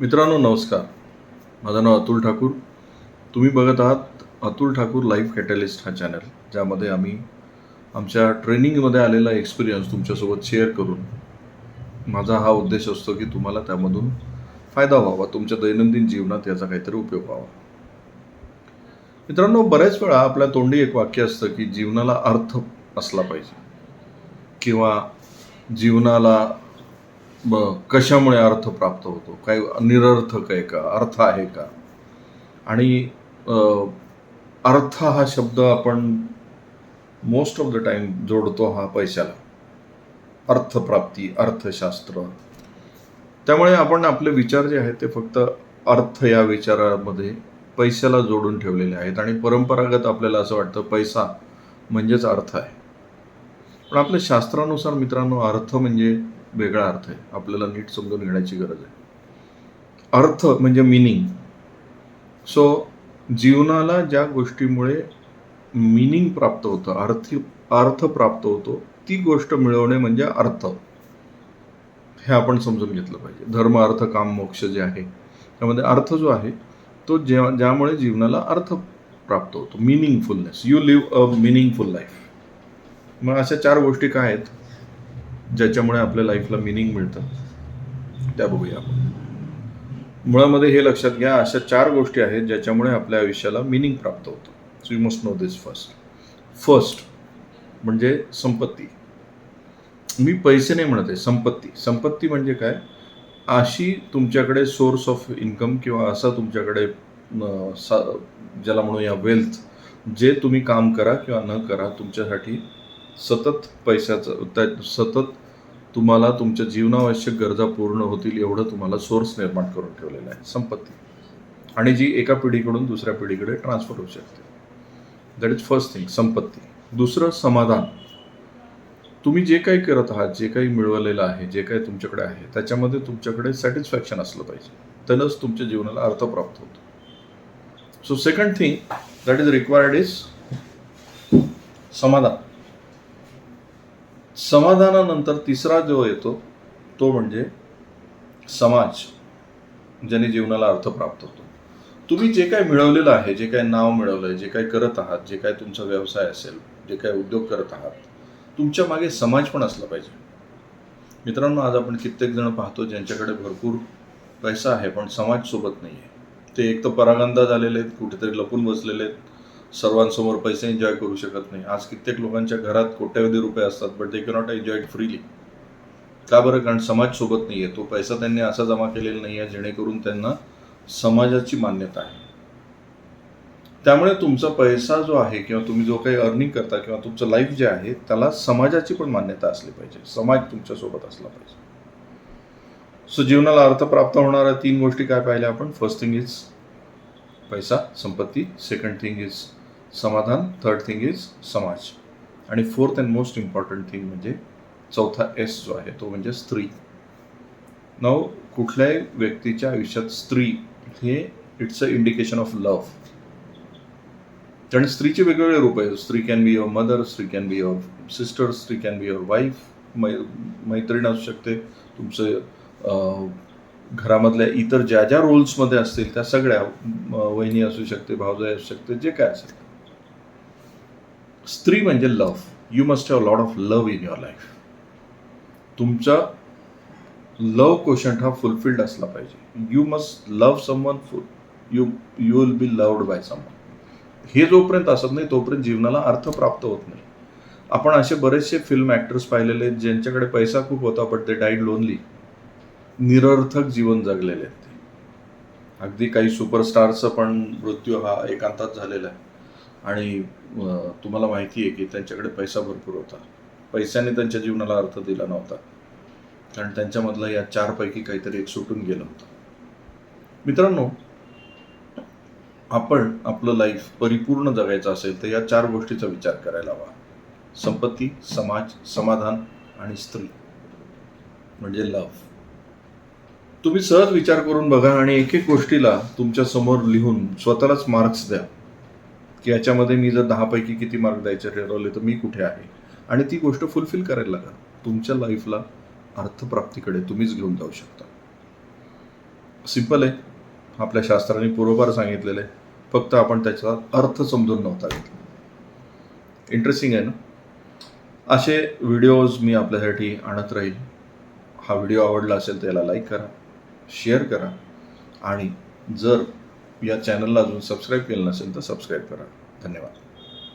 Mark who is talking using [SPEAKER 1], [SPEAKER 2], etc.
[SPEAKER 1] मित्रांनो नमस्कार. माझं नाव अतुल ठाकूर. तुम्ही बघत आहात अतुल ठाकूर लाईफ कॅटलिस्ट हा चॅनल ज्यामध्ये आम्ही आमच्या ट्रेनिंगमध्ये आलेला एक्सपिरियन्स तुमच्यासोबत शेअर करून माझा हा उद्देश असतो की तुम्हाला त्यामधून फायदा व्हावा तुमच्या दैनंदिन जीवनात याचा काहीतरी उपयोग व्हावा. मित्रांनो बऱ्याच वेळा आपल्या तोंडी एक वाक्य असतं की जीवनाला अर्थ असला पाहिजे किंवा जीवनाला ब कशामुळे अर्थ प्राप्त होतो? काय निरर्थक आहे का? अर्थ आहे का? आणि अर्थ हा शब्द आपण मोस्ट ऑफ द टाइम जोडतो हा पैशाला. अर्थप्राप्ती अर्थशास्त्र. त्यामुळे आपण आपले विचार जे आहेत ते फक्त अर्थ या विचारामध्ये पैशाला जोडून ठेवलेले आहेत आणि परंपरागत आपल्याला असं वाटतं पैसा म्हणजेच अर्थ आहे. पण आपल्या शास्त्रानुसार मित्रांनो अर्थ म्हणजे वेगळा अर्थ आहे. आपल्याला नीट समजून घेण्याची गरज आहे. अर्थ म्हणजे मिनिंग सो जीवनाला ज्या गोष्टीमुळे मिनिंग प्राप्त होतं अर्थ अर्थ प्राप्त होतो ती गोष्ट मिळवणे म्हणजे अर्थ. हे आपण समजून घेतलं पाहिजे. धर्म अर्थ काम मोक्ष जे आहे त्यामध्ये अर्थ जो आहे तो ज्या ज्यामुळे जीवनाला अर्थ प्राप्त होतो. Meaningfulness you live a meaningful life मग अशा चार गोष्टी काय आहेत? ज्याच्यामुळे आपल्या लाईफला मिनिंग मिळतं. त्या बघूया आपण. मुळामध्ये हे लक्षात घ्या अशा चार गोष्टी आहेत ज्याच्यामुळे आपल्या आयुष्याला मिनिंग प्राप्त होतं. So you must know this first first म्हणजे संपत्ती. मी पैसे नाही म्हणत आहे संपत्ती. संपत्ती म्हणजे काय? अशी तुमच्याकडे सोर्स ऑफ इन्कम किंवा असा तुमच्याकडे सा ज्याला म्हणूया वेल्थ जे तुम्ही काम करा किंवा न करा तुमच्यासाठी सतत पैशाचं त्या सतत तुम्हाला तुमच्या जीवनावश्यक गरजा पूर्ण होतील एवढं तुम्हाला सोर्स निर्माण करून ठेवलेलं आहे संपत्ती. आणि जी एका पिढीकडून दुसऱ्या पिढीकडे ट्रान्सफर होऊ शकते. दॅट इज फर्स्ट थिंग संपत्ती. दुसरं समाधान. तुम्ही जे काही करत आहात जे काही मिळवलेलं आहे जे काही तुमच्याकडे आहे त्याच्यामध्ये तुमच्याकडे सॅटिस्फॅक्शन असलं पाहिजे. त्यानंच तुमच्या जीवनाला अर्थ प्राप्त होतो. So second thing that is required is समाधान. समाधानानंतर तिसरा जो येतो तो म्हणजे समाज ज्याने जीवनाला अर्थ प्राप्त होतो. तुम्ही जे काय मिळवलेलं आहे जे काय नाव मिळवलं आहे जे काय करत आहात जे काय तुमचा व्यवसाय असेल जे काय उद्योग करत आहात तुमच्या मागे समाज पण असला पाहिजे. मित्रांनो आज आपण कित्येक जण पाहतो ज्यांच्याकडे भरपूर पैसा आहे पण समाज सोबत नाही आहे ते एक तर परागंदा झालेले आहेत कुठेतरी लपून बसलेले आहेत. सर्वांसमोर पैसे एन्जॉय करू शकत नाही. आज कित्येक लोकांच्या घरात कोट्यावधी रुपये असतात but they cannot enjoy it freely का बरं? कारण समाज सोबत नाही आहे तो पैसा त्यांनी असा जमा केलेला नाही आहे जेणेकरून त्यांना समाजाची मान्यता आहे. त्यामुळे तुमचा पैसा जो आहे किंवा तुम्ही जो काही अर्निंग करता किंवा तुमचं लाईफ जे आहे त्याला समाजाची पण मान्यता असली पाहिजे. समाज तुमच्यासोबत असला पाहिजे. सो जीवनाला अर्थ प्राप्त होणाऱ्या तीन गोष्टी काय पाहिल्या आपण? फर्स्ट थिंग इज पैसा. संपत्ती. सेकंड थिंग इज समाधान थर्ड थिंग इज समाज. आणि fourth and most important thing म्हणजे चौथा एस जो आहे तो म्हणजे स्त्री. नव कुठल्याही व्यक्तीच्या आयुष्यात स्त्री हे it's a indication of love कारण स्त्रीचे वेगवेगळे रूप आहेत. स्त्री कॅन बी युअर मदर स्त्री कॅन बी युअर सिस्टर स्त्री कॅन बी युअर वाईफ मै मैत्रीण असू शकते. तुमचं घरामधल्या इतर ज्या ज्या रोल्समध्ये असतील त्या सगळ्या वहिनी असू शकते भावजाई असू शकते जे काय असेल स्त्री म्हणजे love. You must have lot of love in your life तुमचा लव क्वेश्चन हा फुलफिल्ड असला पाहिजे. You must love someone full you you will be loved by someone हे जोपर्यंत असत नाही तोपर्यंत जीवनाला अर्थ प्राप्त होत नाही. आपण असे बरेचसे फिल्म ॲक्टर्स पाहिलेले आहेत ज्यांच्याकडे पैसा खूप होता बट ते डाईड लोनली निरर्थक जीवन जगलेले आहेत ते. अगदी काही सुपरस्टारचं पण मृत्यू हा एकांतात झालेला आहे. आणि तुम्हाला माहिती आहे की त्यांच्याकडे पैसा भरपूर होता. पैशाने त्यांच्या जीवनाला अर्थ दिला नव्हता. कारण त्यांच्यामधलं या चारपैकी काहीतरी एक सुटून गेलं होतं. मित्रांनो आपण आपलं लाईफ परिपूर्ण जगायचं असेल तर या चार गोष्टीचा विचार करायला हवा. संपत्ती समाज समाधान आणि स्त्री. म्हणजे लव्ह तुम्ही सहज विचार करून बघा आणि एक एक गोष्टीला तुमच्यासमोर लिहून स्वतःलाच मार्क्स द्या. की याच्यामध्ये मी जर दहापैकी किती मार्क द्यायचे ठरवले तर मी कुठे आहे? आणि ती गोष्ट फुलफिल करायला लागा तुमच्या लाईफला अर्थप्राप्तीकडे तुम्हीच घेऊन जाऊ शकता. सिंपल आहे. आपल्या शास्त्रांनी पूर्वपार सांगितलेलं आहे. फक्त आपण त्याचा अर्थ समजून नव्हता घेतला. इंटरेस्टिंग आहे ना? असे व्हिडिओज मी आपल्यासाठी आणत राहील हा व्हिडिओ आवडला असेल तर याला लाईक करा शेअर करा. आणि जर या चॅनलला अजून सबस्क्राईब केलं नसेल तर सबस्क्राईब करा. धन्यवाद.